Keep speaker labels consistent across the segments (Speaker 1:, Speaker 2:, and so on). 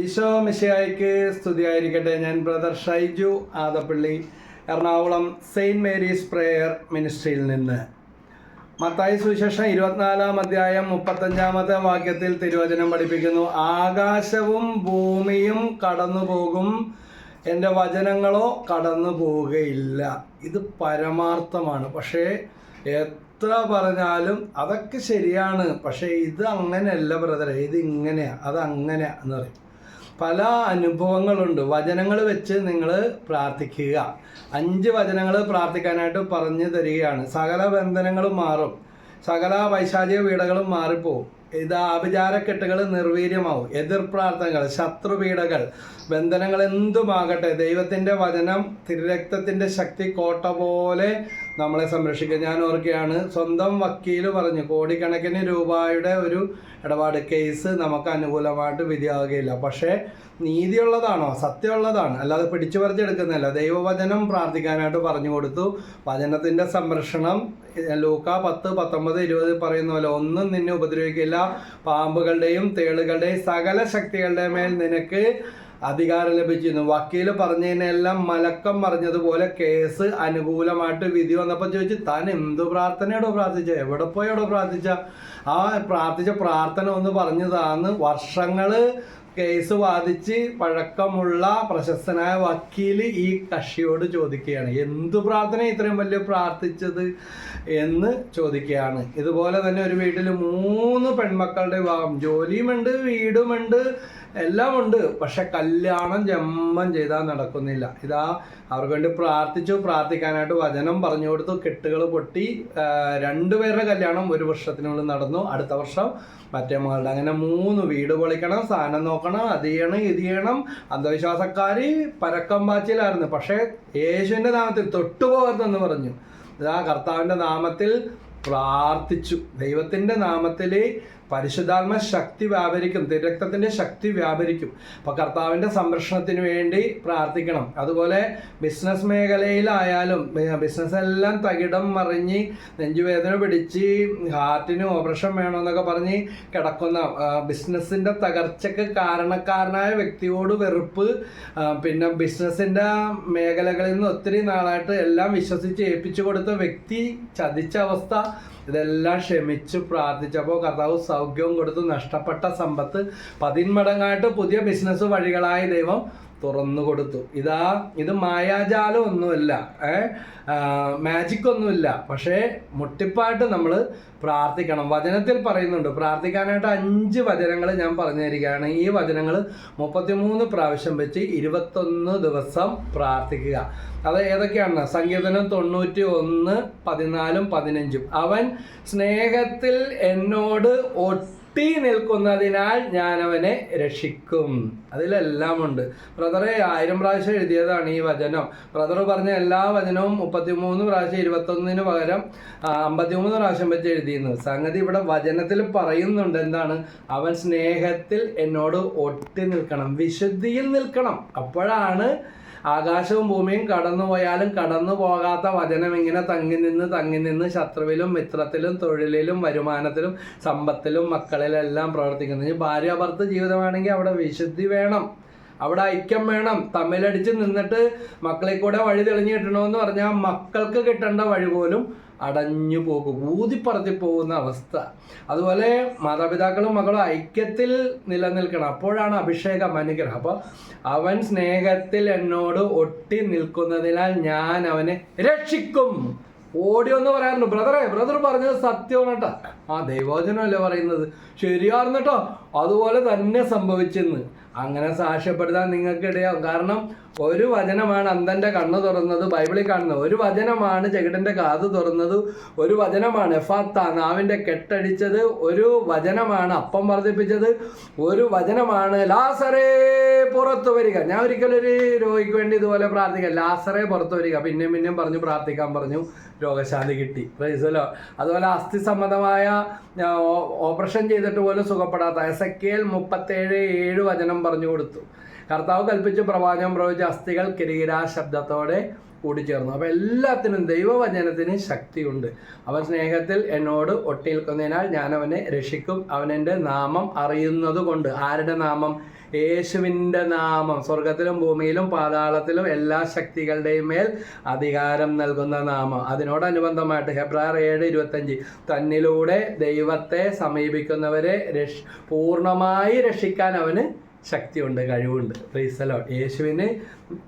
Speaker 1: ഈശോ മിശിയായിക്ക് സ്തുതിയായിരിക്കട്ടെ. ഞാൻ brother Shaiju Adappally Ernakulam Saint Mary's prayer മിനിസ്ട്രിയിൽ നിന്ന്. മത്തായി സുവിശേഷം ഇരുപത്തിനാലാം അധ്യായം മുപ്പത്തഞ്ചാമത്തെ വാക്യത്തിൽ തിരുവചനം പഠിപ്പിക്കുന്നു. ആകാശവും ഭൂമിയും കടന്നു പോകും എന്റെ വചനങ്ങളോ കടന്നു പോവുകയില്ല ഇത് പരമാർത്ഥമാണ്. പക്ഷേ എത്ര പറഞ്ഞാലും അതൊക്കെ ശരിയാണ്. പക്ഷേ ഇത് അങ്ങനെയല്ല ബ്രദറെ. ഇത് ഇങ്ങനെയാണ് അത് അങ്ങനെയാ എന്ന് പറയും. പല അനുഭവങ്ങളുണ്ട്. വചനങ്ങൾ വെച്ച് നിങ്ങൾ പ്രാർത്ഥിക്കുക. അഞ്ച് വചനങ്ങൾ പ്രാർത്ഥിക്കാനായിട്ട് പറഞ്ഞു തരികയാണ്. സകല ബന്ധനങ്ങളും മാറും. സകല വൈശാചിക വീടകളും മാറിപ്പോവും. ഇത് ആഭിചാരക്കെട്ടുകൾ നിർവീര്യമാവും. എതിർ പ്രാർത്ഥനകൾ ശത്രുപീഠകൾ ബന്ധനങ്ങൾ എന്തുമാകട്ടെ ദൈവത്തിന്റെ വചനം തിരുരക്തത്തിന്റെ ശക്തി കോട്ട പോലെ നമ്മളെ സംരക്ഷിക്കുക ഞാൻ ഓർക്കുകയാണ് സ്വന്തം വക്കീൽ പറഞ്ഞു കോടിക്കണക്കിന് രൂപയുടെ ഒരു ഇടപാട് കേസ് നമുക്ക് അനുകൂലമായിട്ട് വിധിയാകുകയില്ല പക്ഷേ നീതിയുള്ളതാണോ? സത്യമുള്ളതാണ്. അല്ലാതെ പിടിച്ചു പറിച്ചെടുക്കുന്നതല്ല. ദൈവവചനം പ്രാർത്ഥിക്കാനായിട്ട് പറഞ്ഞു കൊടുത്തു. വചനത്തിന്റെ സംരക്ഷണം ലൂക്ക പത്ത് പത്തൊമ്പത് ഇരുപത് പറയുന്ന പോലെ ഒന്നും നിന്നെ ഉപദ്രവിക്കില്ല പാമ്പുകളുടെയും തേളുകളുടെയും സകല ശക്തികളുടെ മേൽ നിനക്ക് അധികാരം ലഭിച്ചിരുന്നു. വക്കീൽ പറഞ്ഞതിനെല്ലാം മലക്കം പറഞ്ഞതുപോലെ കേസ് അനുകൂലമായിട്ട് വിധി വന്നപ്പോൾ ചോദിച്ചു താൻ എന്ത് പ്രാർത്ഥനയോടോ പ്രാർത്ഥിച്ച? എവിടെ പോയോടോ പ്രാർത്ഥിച്ച? ആ പ്രാർത്ഥിച്ച പ്രാർത്ഥന ഒന്ന് പറഞ്ഞതാന്ന് വർഷങ്ങൾ കേസ് വാദിച്ച് പഴക്കമുള്ള പ്രശസ്തനായ വക്കീൽ ഈ കക്ഷിയോട് ചോദിക്കുകയാണ്. എന്തു പ്രാർത്ഥന ഇത്രയും വലിയ പ്രാർത്ഥിച്ചത്? എന്ന് ചോദിക്കുകയാണ്. ഇതുപോലെ തന്നെ ഒരു വീട്ടിൽ മൂന്ന് പെൺമക്കളുടെ വിവാഹം. ജോലിയുമുണ്ട് വീടുമുണ്ട് എല്ലാം ഉണ്ട് പക്ഷെ കല്യാണം ജമ്മം ചെയ്താൽ നടക്കുന്നില്ല. ഇതാ അവർക്ക് വേണ്ടി പ്രാർത്ഥിച്ചു പ്രാർത്ഥിക്കാനായിട്ട് വചനം പറഞ്ഞു കൊടുത്തു കെട്ടുകൾ പൊട്ടി രണ്ടുപേരുടെ കല്യാണം ഒരു വർഷത്തിനുള്ളിൽ നടന്നു. അടുത്ത വർഷം മറ്റേ മകളുടെ. അങ്ങനെ മൂന്ന് വീട് പൊളിക്കണം സാധനം നോക്കണം അത് ചെയ്യണം ഇത് ചെയ്യണം. അന്ധവിശ്വാസക്കാർ പരക്കം പാച്ചിലായിരുന്നു. പക്ഷേ യേശുവിന്റെ നാമത്തിൽ തൊട്ടുപോകരുതെന്ന് പറഞ്ഞു. ഇതാ കർത്താവിന്റെ നാമത്തിൽ പ്രാർത്ഥിച്ചു. ദൈവത്തിന്റെ നാമത്തിൽ പരിശുദ്ധാത്മ ശക്തി വ്യാപരിക്കും. തിരക്തത്തിന്റെ ശക്തി വ്യാപരിക്കും. അപ്പോൾ കർത്താവിന്റെ സംരക്ഷണത്തിന് വേണ്ടി പ്രാർത്ഥിക്കണം. അതുപോലെ ബിസിനസ് മേഖലയിലായാലും ബിസിനസ് എല്ലാം തകിടം മറിഞ്ഞ് നെഞ്ചുവേദന പിടിച്ച് ഹാർട്ടിന് ഓപ്പറേഷൻ വേണമെന്നൊക്കെ പറഞ്ഞ് കിടക്കുന്ന ബിസിനസ്സിന്റെ തകർച്ചയ്ക്ക് കാരണക്കാരനായ വ്യക്തിയോട് വെറുപ്പ് പിന്നെ ബിസിനസ്സിന്റെ മേഖലകളിൽ നിന്ന് ഒത്തിരി നാളായിട്ട് എല്ലാം വിശ്വസിച്ച് ഏൽപ്പിച്ചു കൊടുത്ത വ്യക്തി ചതിച്ച അവസ്ഥ ഇതെല്ലാം ക്ഷമിച്ച് പ്രാർത്ഥിച്ചപ്പോൾ കർത്താവ് സൗഖ്യവും കൊടുത്തു നഷ്ടപ്പെട്ട സമ്പത്ത് പതിന്മടങ്ങായിട്ട് പുതിയ ബിസിനസ് വഴികളായി ദൈവം തുറന്നു കൊടുത്തു. ഇതാ ഇത് മായാജാലം ഒന്നുമല്ല മാജിക് ഒന്നുമില്ല പക്ഷേ മുട്ടിപ്പായിട്ട് നമ്മൾ പ്രാർത്ഥിക്കണം. വചനത്തിൽ പറയുന്നുണ്ട് പ്രാർത്ഥിക്കാനായിട്ട് അഞ്ച് വചനങ്ങൾ ഞാൻ പറഞ്ഞു തരികയാണ് ഈ വചനങ്ങൾ മുപ്പത്തിമൂന്ന് പ്രാവശ്യം വെച്ച് ഇരുപത്തൊന്ന് ദിവസം പ്രാർത്ഥിക്കുക. അത് ഏതൊക്കെയാണ്? സങ്കീർത്തനം തൊണ്ണൂറ്റി ഒന്ന് പതിനാലും പതിനഞ്ചും. അവൻ സ്നേഹത്തിൽ എന്നോട് ഒട്ടി നിൽക്കുന്നതിനാൽ ഞാൻ അവനെ രക്ഷിക്കും. അതിലെല്ലാം ഉണ്ട് ബ്രദറെ ആയിരം പ്രാവശ്യം എഴുതിയതാണ് ഈ വചനം. ബ്രദർ പറഞ്ഞ എല്ലാ വചനവും മുപ്പത്തിമൂന്ന് പ്രാവശ്യം ഇരുപത്തൊന്നിന് പകരം അമ്പത്തിമൂന്ന് പ്രാവശ്യം വെച്ച് എഴുതിയിരുന്നു സംഗതി ഇവിടെ വചനത്തിൽ പറയുന്നുണ്ട് എന്താണ്? അവൻ സ്നേഹത്തിൽ എന്നോട് ഒട്ടി നിൽക്കണം വിശുദ്ധിയിൽ നിൽക്കണം. അപ്പോഴാണ് ആകാശവും ഭൂമിയും കടന്നു പോയാലും കടന്നു പോകാത്ത വചനം ഇങ്ങനെ തങ്ങി നിന്ന് തങ്ങി നിന്ന് ശത്രുവിലും മിത്രത്തിലും തൊഴിലിലും വരുമാനത്തിലും സമ്പത്തിലും മക്കളിലെല്ലാം പ്രവർത്തിക്കുന്നു. ഇനി ഭാര്യാഭർത്ത ജീവിതമാണെങ്കിൽ അവിടെ വിശുദ്ധി വേണം. അവിടെ ഐക്യം വേണം. തമ്മിലടിച്ച് നിന്നിട്ട് മക്കളെ കൂടെ വഴി തെളിഞ്ഞു കിട്ടണമെന്ന് പറഞ്ഞാൽ മക്കൾക്ക് കിട്ടേണ്ട വഴി പോലും അടഞ്ഞു പോകും. ഊതിപ്പറത്തി പോകുന്ന അവസ്ഥ. അതുപോലെ മാതാപിതാക്കളും മകളും ഐക്യത്തിൽ നിലനിൽക്കണം. അപ്പോഴാണ് അഭിഷേകം അനുഗ്രഹം അപ്പോൾ അവൻ സ്നേഹത്തിൽ എന്നോട് ഒട്ടി നിൽക്കുന്നതിനാൽ ഞാൻ അവനെ രക്ഷിക്കും. ഓടിയോ എന്ന് പറയാറുണ്ട്. ബ്രദറെ ബ്രദർ പറഞ്ഞത് സത്യമാണ് കേട്ടോ. ആ ദൈവവചനമല്ലേ പറയുന്നത്? ശരിയാർന്നു കേട്ടോ അതുപോലെ തന്നെ സംഭവിച്ചെന്ന്. അങ്ങനെ സാക്ഷ്യപ്പെടുത്താൻ നിങ്ങൾക്ക് ഇടയാവും കാരണം ഒരു വചനമാണ് അന്തന്റെ കണ്ണ് തുറന്നത് ബൈബിളിൽ കാണുന്നത്. ഒരു വചനമാണ് ചെകിടന്റെ കാത് തുറന്നത് ഒരു വചനമാണ് എഫാത്ത നാവിന്റെ കെട്ടടിച്ചത് ഒരു വചനമാണ് അപ്പം വർദ്ധിപ്പിച്ചത് ഒരു വചനമാണ് ലാസറേ പുറത്തു വരിക. ഞാൻ ഒരിക്കലും ഒരു രോഗിക്ക് വേണ്ടി ഇതുപോലെ പ്രാർത്ഥിക്കാം ലാസറേ പുറത്തു വരിക. പിന്നെയും പിന്നെയും പറഞ്ഞു പ്രാർത്ഥിക്കാൻ പറഞ്ഞു രോഗശാന്തി കിട്ടി. പ്രൈസലോ അതുപോലെ അസ്ഥി സംബന്ധമായ ആ, ഓ- ഓപ്പറേഷൻ ചെയ്തിട്ട് പോലും സുഖപ്പെടാത്ത എസ് എ മുപ്പത്തേഴ് ഏഴ് വചനം പറഞ്ഞു കൊടുത്തു. കർത്താവ് കൽപ്പിച്ച് പ്രവാചകം പ്രവചിച്ച അസ്ഥികൾ കിരീരാ ശബ്ദത്തോടെ കൂടിച്ചേർന്നു. അപ്പോൾ എല്ലാത്തിനും ദൈവവചനത്തിന് ശക്തിയുണ്ട്. അവൻ സ്നേഹത്തിൽ എന്നോട് ഒട്ടിയിൽക്കുന്നതിനാൽ ഞാൻ അവനെ രക്ഷിക്കും. അവൻ എന്റെ നാമം അറിയുന്നത് കൊണ്ട് ആരുടെ നാമം? യേശുവിന്റെ നാമം. സ്വർഗത്തിലും ഭൂമിയിലും പാതാളത്തിലും എല്ലാ ശക്തികളുടെയും മേൽ അധികാരം നൽകുന്ന നാമം. അതിനോടനുബന്ധമായിട്ട് ഹെബ്രാർ ഏഴ് ഇരുപത്തഞ്ച് തന്നിലൂടെ ദൈവത്തെ സമീപിക്കുന്നവരെ രക്ഷ പൂർണമായി രക്ഷിക്കാൻ അവന് ശക്തിയുണ്ട് കഴിവുണ്ട്. പ്രീസലോ യേശുവിന്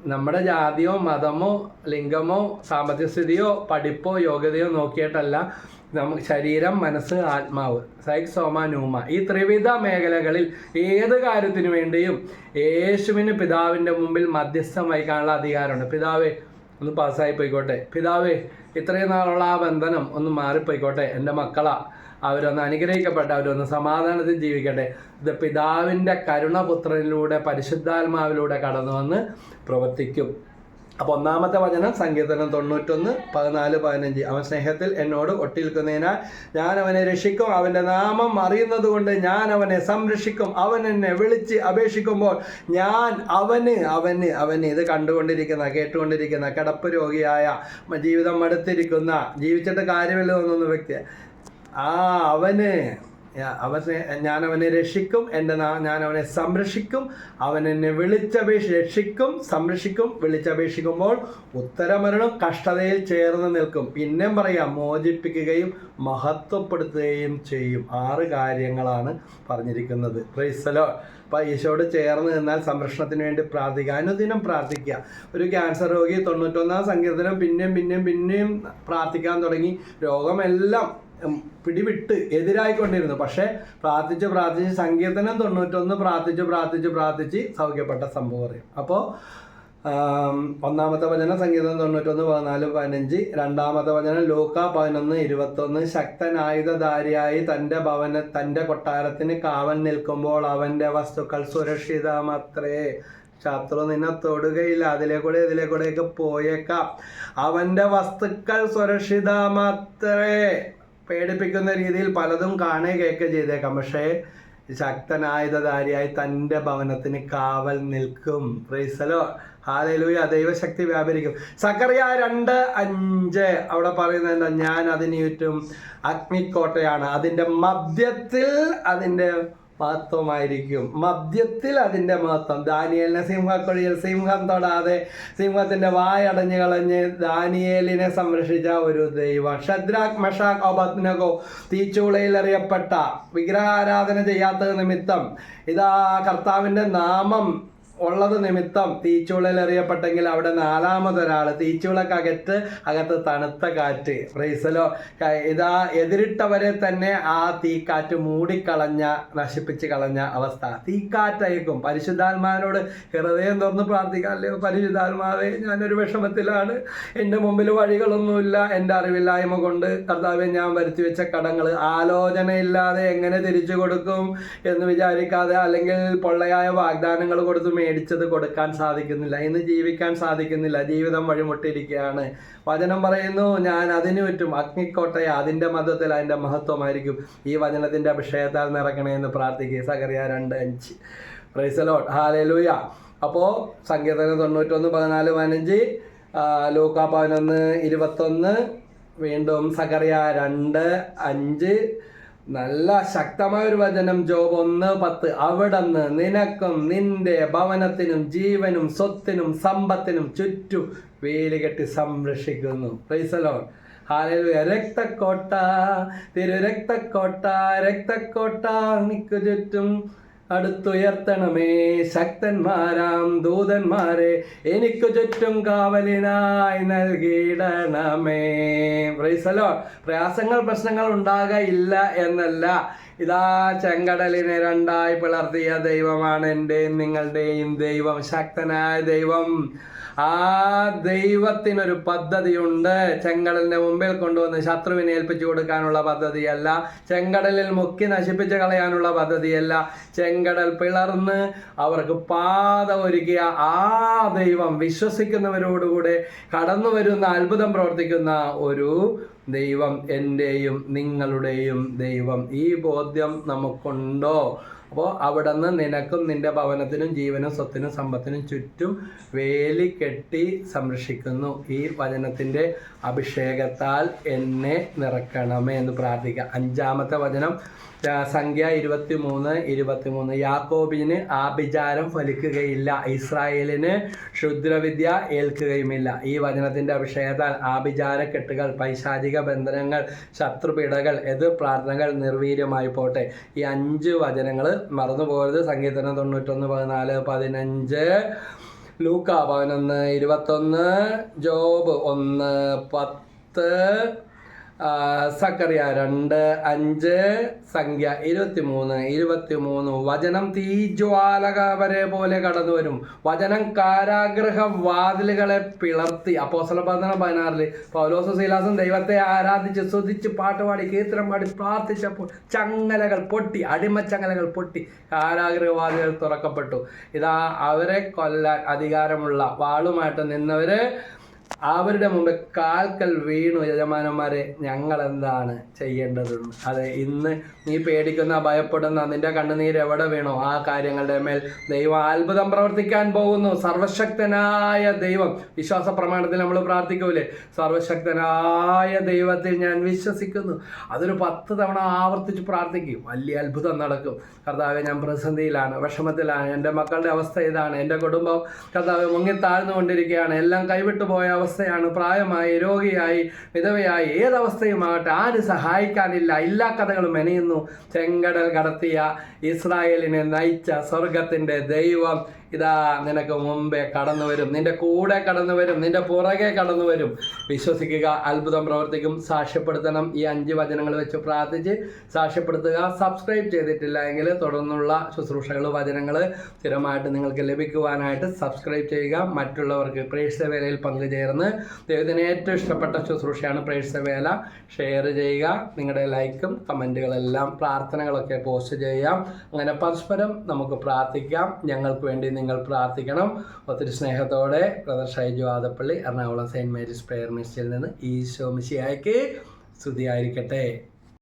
Speaker 1: നമ്മുടെ ജാതിയോ മതമോ ലിംഗമോ സാമ്പത്തിക സ്ഥിതിയോ പഠിപ്പോ യോഗ്യതയോ നോക്കിയിട്ടല്ല നമുക്ക് ശരീരം മനസ്സ് ആത്മാവ്. സൈക് സോമ നൂമ ഈ ത്രിവിധ മേഖലകളിൽ ഏത് കാര്യത്തിനു വേണ്ടിയും യേശുവിന് പിതാവിന്റെ മുമ്പിൽ മധ്യസ്ഥം വഹിക്കാനുള്ള അധികാരമുണ്ട്. പിതാവേ ഒന്ന് പാസ്സായി പോയിക്കോട്ടെ പിതാവേ ഇത്രയും നാളുള്ള ആ ബന്ധനം ഒന്ന് മാറിപ്പോയിക്കോട്ടെ. എന്റെ മക്കളാ അവരൊന്ന് അനുഗ്രഹിക്കപ്പെട്ടെ അവരൊന്ന് സമാധാനത്തിൽ ജീവിക്കട്ടെ. ഇത് പിതാവിന്റെ കരുണപുത്രനിലൂടെ പരിശുദ്ധാത്മാവിലൂടെ കടന്നു വന്ന് പ്രവർത്തിക്കും. അപ്പോൾ ഒന്നാമത്തെ വചനം സങ്കീർത്തനം തൊണ്ണൂറ്റൊന്ന് പതിനാല് പതിനഞ്ച്. അവൻ സ്നേഹത്തിൽ എന്നോട് ഒട്ടിയിരിക്കുന്നതിനാൽ ഞാൻ അവനെ രക്ഷിക്കും. അവന്റെ നാമം അറിയുന്നത് കൊണ്ട് ഞാൻ അവനെ സംരക്ഷിക്കും. അവൻ എന്നെ വിളിച്ച് അപേക്ഷിക്കുമ്പോൾ ഞാൻ അവന് അവന് അവന് ഇത് കണ്ടുകൊണ്ടിരിക്കുന്ന കേട്ടുകൊണ്ടിരിക്കുന്ന കിടപ്പ് രോഗിയായ ജീവിതം മടുത്തിരിക്കുന്ന ജീവിച്ചിട്ട് കാര്യമില്ല തോന്നുന്ന വ്യക്തി ആ അവന്. അവനെ ഞാൻ അവനെ രക്ഷിക്കും. എന്റെ ഞാൻ അവനെ സംരക്ഷിക്കും. അവൻ എന്നെ വിളിച്ചപേക്ഷ രക്ഷിക്കും സംരക്ഷിക്കും. വിളിച്ചപേക്ഷിക്കുമ്പോൾ ഉത്തരമരണം കഷ്ടതയിൽ ചേർന്ന് നിൽക്കും. പിന്നെ പറയാം മോചിപ്പിക്കുകയും മഹത്വപ്പെടുത്തുകയും ചെയ്യും. ആറ് കാര്യങ്ങളാണ് പറഞ്ഞിരിക്കുന്നത്. പ്രൈസലോ അപ്പോൾ ഈശോട് ചേർന്ന് നിന്നാൽ സംരക്ഷണത്തിന് വേണ്ടി പ്രാർത്ഥിക്കുക. അനുദിനം പ്രാർത്ഥിക്കുക. ഒരു ക്യാൻസർ രോഗി തൊണ്ണൂറ്റൊന്നാം സങ്കീർത്തനം പിന്നെയും പിന്നെയും പിന്നെയും പ്രാർത്ഥിക്കാൻ തുടങ്ങി. രോഗമെല്ലാം പിടിവിട്ട് എതിരായിക്കൊണ്ടിരുന്നു. പക്ഷേ പ്രാർത്ഥിച്ച് പ്രാർത്ഥിച്ച് സങ്കീർത്തനം തൊണ്ണൂറ്റൊന്ന് പ്രാർത്ഥിച്ച് പ്രാർത്ഥിച്ച് പ്രാർത്ഥിച്ച് സൗഖ്യപ്പെട്ട സംഭവം അറിയും അപ്പോൾ ഒന്നാമത്തെ വചനം സംഗീതം തൊണ്ണൂറ്റൊന്ന് പതിനാല് പതിനഞ്ച് രണ്ടാമത്തെ വചനം ലൂക്ക പതിനൊന്ന് ഇരുപത്തൊന്ന് ശക്തനായുധധാരിയായി തന്റെ ഭവന തന്റെ കൊട്ടാരത്തിന് കാവൽ നിൽക്കുമ്പോൾ അവന്റെ വസ്തുക്കൾ സുരക്ഷിതമത്രേ. ശത്രു നിന്നെ തൊടുകയില്ല അതിലെ കൂടെ ഇതിലെ കൂടെയൊക്കെ പോയേക്കാം. അവന്റെ വസ്തുക്കൾ സുരക്ഷിതമത്രേ. പേടിപ്പിക്കുന്ന രീതിയിൽ പലതും കാണുക കേൾക്കുക ചെയ്തേക്കാം. പക്ഷേ ശക്തനായുധധാരിയായി തന്റെ ഭവനത്തിന് കാവൽ നിൽക്കും. പ്രൈസലോ ഹാലലൂയ ദൈവശക്തി വ്യാപരിക്കും. സക്കറിയ രണ്ട് അഞ്ച്. അവിടെ പറയുന്നത് എന്താ? ഞാൻ അതിന് ചുറ്റും അഗ്നിക്കോട്ടയാണ്. അതിന്റെ മധ്യത്തിൽ അതിന്റെ മഹത്വമായിരിക്കും. മദ്യത്തിൽ അതിന്റെ മഹത്വം. ദാനിയേലിനെ സിംഹക്കൊഴിയിൽ സിംഹം തൊടാതെ സിംഹത്തിന്റെ വായടഞ്ഞു കളഞ്ഞ് ദാനിയേലിനെ സംരക്ഷിച്ച ഒരു ദൈവം. ഷദ്രാഖ് മഷാഖ് ഒബദ്നഗോ തീച്ചൂളയിൽ അറിയപ്പെട്ട വിഗ്രഹാരാധന ചെയ്യാത്തത് നിമിത്തം ഇതാ കർത്താവിന്റെ നാമം ഉള്ളത് നിമിത്തം തീച്ചുളയിൽ എറിയപ്പെട്ടെങ്കിൽ അവിടെ നാലാമതൊരാൾ തീച്ചൂളക്കകത്ത് അകത്ത് തണുത്ത കാറ്റ്. പ്രൈസലോ ഇതാ എതിരിട്ടവരെ തന്നെ ആ തീക്കാറ്റ് മൂടിക്കളഞ്ഞ നശിപ്പിച്ച് കളഞ്ഞ അവസ്ഥ. തീക്കാറ്റയക്കും പരിശുദ്ധാത്മാവിനോട് ഹൃദയം തുറന്ന് പ്രാർത്ഥിക്കാമല്ലോ പരിശുദ്ധാത്മാവേ ഞാനൊരു വിഷമത്തിലാണ്. എന്റെ മുമ്പിൽ വഴികളൊന്നുമില്ല. എന്റെ അറിവില്ലായ്മ കൊണ്ട് കർത്താവെ ഞാൻ വരുത്തി വെച്ച കടങ്ങൾ ആലോചനയില്ലാതെ എങ്ങനെ തിരിച്ചു കൊടുക്കും എന്ന് വിചാരിക്കാതെ അല്ലെങ്കിൽ പൊള്ളയായ വാഗ്ദാനങ്ങൾ കൊടുത്ത് മേടിച്ചത് കൊടുക്കാൻ സാധിക്കുന്നില്ല ഇന്ന് ജീവിക്കാൻ സാധിക്കുന്നില്ല ജീവിതം വഴിമുട്ടിയിരിക്കുകയാണ്. വചനം പറയുന്നു ഞാൻ അതിനു ചുറ്റും അഗ്നിക്കോട്ടയ അതിന്റെ മതത്തിൽ അതിന്റെ മഹത്വമായിരിക്കും. ഈ വചനത്തിന്റെ അഭിഷേകത്താൽ നിറക്കണേ എന്ന് പ്രാർത്ഥിക്കുക. സകറിയ രണ്ട് അഞ്ച്. പ്രൈസലോട്ട് ഹാലലൂയ അപ്പോൾ സങ്കീർത്തനം തൊണ്ണൂറ്റൊന്ന് പതിനാല് പതിനഞ്ച് ലൂക്ക പതിനൊന്ന് ഇരുപത്തൊന്ന്. വീണ്ടും സകറിയ രണ്ട് അഞ്ച്. നല്ല ശക്തമായ ഒരു വചനം ജോബ് ഒന്ന് പത്ത്. അവിടന്ന് നിനക്കും നിന്റെ ഭവനത്തിനും ജീവനും സ്വത്തിനും സമ്പത്തിനും ചുറ്റും വേലുകെട്ടി സംരക്ഷിക്കുന്നു. പ്രൈസലോൺ ഹാലലുയ രക്തക്കോട്ട തിരു രക്തക്കോട്ട രക്തക്കോട്ട നിക്കു ചുറ്റും അടുത്തുയർത്തണമേ. ശക്തന്മാരാം ദൂതന്മാരെ എനിക്ക് ചുറ്റും കാവലിനായി നൽകിയിടണമേ. പ്രൈസലോ പ്രയാസങ്ങൾ പ്രശ്നങ്ങൾ ഉണ്ടാകയില്ല എന്നല്ല. ഇതാ ചെങ്കടലിനെ രണ്ടായി പിളർത്തിയ ദൈവമാണ് എന്റെയും നിങ്ങളുടെയും ദൈവം. ശക്തനായ ദൈവം. ആ ദൈവത്തിനൊരു പദ്ധതിയുണ്ട്. ചെങ്കടലിന്റെ മുമ്പിൽ കൊണ്ടുവന്ന് ശത്രുവിനെ ഏൽപ്പിച്ചു കൊടുക്കാനുള്ള പദ്ധതിയല്ല. ചെങ്കടലിൽ മുക്കി നശിപ്പിച്ച് കളയാനുള്ള പദ്ധതിയല്ല. ചെങ്കടൽ പിളർന്ന് അവർക്ക് പാത ഒരുക്കിയ ആ ദൈവം വിശ്വസിക്കുന്നവരോടുകൂടെ കടന്നു വരുന്ന അത്ഭുതം പ്രവർത്തിക്കുന്ന ഒരു ദൈവം എന്റെയും നിങ്ങളുടെയും ദൈവം. ഈ ബോധ്യം നമുക്കുണ്ടോ? അപ്പോൾ അവിടെ നിന്ന് നിനക്കും നിന്റെ ഭവനത്തിനും ജീവനും സ്വത്തിനും സമ്പത്തിനും ചുറ്റും വേലി കെട്ടി സംരക്ഷിക്കുന്നു. ഈ വചനത്തിന്റെ അഭിഷേകത്താൽ എന്നെ നിറക്കണമേ എന്ന് പ്രാർത്ഥിക്കുക അഞ്ചാമത്തെ വചനം സംഖ്യ ഇരുപത്തി മൂന്ന് ഇരുപത്തി മൂന്ന് യാക്കോബിന് ആഭിചാരം ഫലിക്കുകയില്ല. ഇസ്രായേലിന് ക്ഷുദ്രവിദ്യ ഏൽക്കുകയുമില്ല. ഈ വചനത്തിന്റെ അഭിഷേകത്താൽ ആഭിചാര കെട്ടുകൾ പൈശാചിക ബന്ധനങ്ങൾ ശത്രുപീഠകൾ എതിർ പ്രാർത്ഥനകൾ നിർവീര്യമായി പോട്ടെ. ഈ അഞ്ച് വചനങ്ങൾ മറന്നുപോകരുത് സങ്കീർത്തനം തൊണ്ണൂറ്റൊന്ന് പതിനാല് പതിനഞ്ച്. ലൂക്ക പതിനൊന്ന് ഇരുപത്തൊന്ന്. ജോബ് ഒന്ന് പത്ത്. സക്കറിയ രണ്ട് അഞ്ച് സംഖ്യ ഇരുപത്തി മൂന്ന് ഇരുപത്തി മൂന്ന് വചനം തീജ്വാലക വരെ പോലെ കടന്നു വരും. വചനം കാരാഗ്രഹ വാതിലുകളെ പിളർത്തി. അപ്പോസ്തല പതിനാറ് പതിനാറിൽ പൗലോസ് ശീലാസും ദൈവത്തെ ആരാധിച്ച് സ്തുതിച്ച് പാട്ടുപാടി കീർത്തനം പാടി പ്രാർത്ഥിച്ചപ്പോൾ ചങ്ങലകൾ പൊട്ടി അടിമച്ചങ്ങലകൾ പൊട്ടി കാരാഗ്രഹവാതികൾ തുറക്കപ്പെട്ടു. ഇതാ അവരെ കൊല്ലാൻ അധികാരമുള്ള വാളുമായിട്ട് നിന്നവര് അവരുടെ മുമ്പ് കാൽക്കൽ വീണു യജമാനന്മാരെ ഞങ്ങൾ എന്താണ് ചെയ്യേണ്ടതെന്ന്? അതെ ഇന്ന് നീ പേടിക്കുന്ന ഭയപ്പെടുന്ന നിന്റെ കണ്ണുനീർ എവിടെ വീണോ? ആ കാര്യങ്ങളുടെ മേൽ ദൈവം അത്ഭുതം പ്രവർത്തിക്കാൻ പോകുന്നു. സർവശക്തനായ ദൈവം. വിശ്വാസ പ്രമാണത്തിൽ നമ്മൾ പ്രാർത്ഥിക്കൂലേ? സർവശക്തനായ ദൈവത്തിൽ ഞാൻ വിശ്വസിക്കുന്നു. അതൊരു പത്ത് തവണ ആവർത്തിച്ച് പ്രാർത്ഥിക്കും. വലിയ അത്ഭുതം നടക്കും. കർത്താവ് ഞാൻ പ്രതിസന്ധിയിലാണ് വിഷമത്തിലാണ്. എന്റെ മക്കളുടെ അവസ്ഥ ഇതാണ്. എന്റെ കുടുംബം കർത്താവ് മുങ്ങി താഴ്ന്നുകൊണ്ടിരിക്കുകയാണ്. എല്ലാം കൈവിട്ടു പോയ അവസ്ഥയാണ്. പ്രായമായി രോഗിയായി വിധവയായി ഏതവസ്ഥയുമാകട്ടെ ആര് സഹായിക്കാനില്ല. എല്ലാ കഥകളും മെനയുന്നു. ചെങ്കടൽ കടത്തിയ ഇസ്രായേലിനെ നയിച്ച സ്വർഗത്തിന്റെ ദൈവം ഇതാ നിനക്ക് മുമ്പേ കടന്നു വരും. നിന്റെ കൂടെ കടന്നു വരും. നിന്റെ പുറകെ കടന്നു വരും. വിശ്വസിക്കുക അത്ഭുതം പ്രവർത്തിക്കും. സാക്ഷ്യപ്പെടുത്തണം. ഈ അഞ്ച് വചനങ്ങൾ വെച്ച് പ്രാർത്ഥിച്ച് സാക്ഷ്യപ്പെടുത്തുക. സബ്സ്ക്രൈബ് ചെയ്തിട്ടില്ല എങ്കിൽ തുടർന്നുള്ള ശുശ്രൂഷകൾ വചനങ്ങൾ സ്ഥിരമായിട്ട് നിങ്ങൾക്ക് ലഭിക്കുവാനായിട്ട് സബ്സ്ക്രൈബ് ചെയ്യുക. മറ്റുള്ളവർക്ക് പ്രേക്ഷ വേലയിൽ പങ്കുചേർന്ന് ദൈവത്തിന് ഏറ്റവും ഇഷ്ടപ്പെട്ട ശുശ്രൂഷയാണ് പ്രേക്ഷ വേല ഷെയർ ചെയ്യുക. നിങ്ങളുടെ ലൈക്കും കമന്റുകളെല്ലാം പ്രാർത്ഥനകളൊക്കെ പോസ്റ്റ് ചെയ്യാം. അങ്ങനെ പരസ്പരം നമുക്ക് പ്രാർത്ഥിക്കാം. ഞങ്ങൾക്ക് വേണ്ടി നിങ്ങൾ പ്രാർത്ഥിക്കണം. ഒത്തിരി സ്നേഹത്തോടെ brother Shaiju Adappally Ernakulam Saint Mary's prayer മിസ്റ്റിൽ നിന്ന് ഈശോ മിശിയായ്ക്ക് സ്തുതിയായിരിക്കട്ടെ.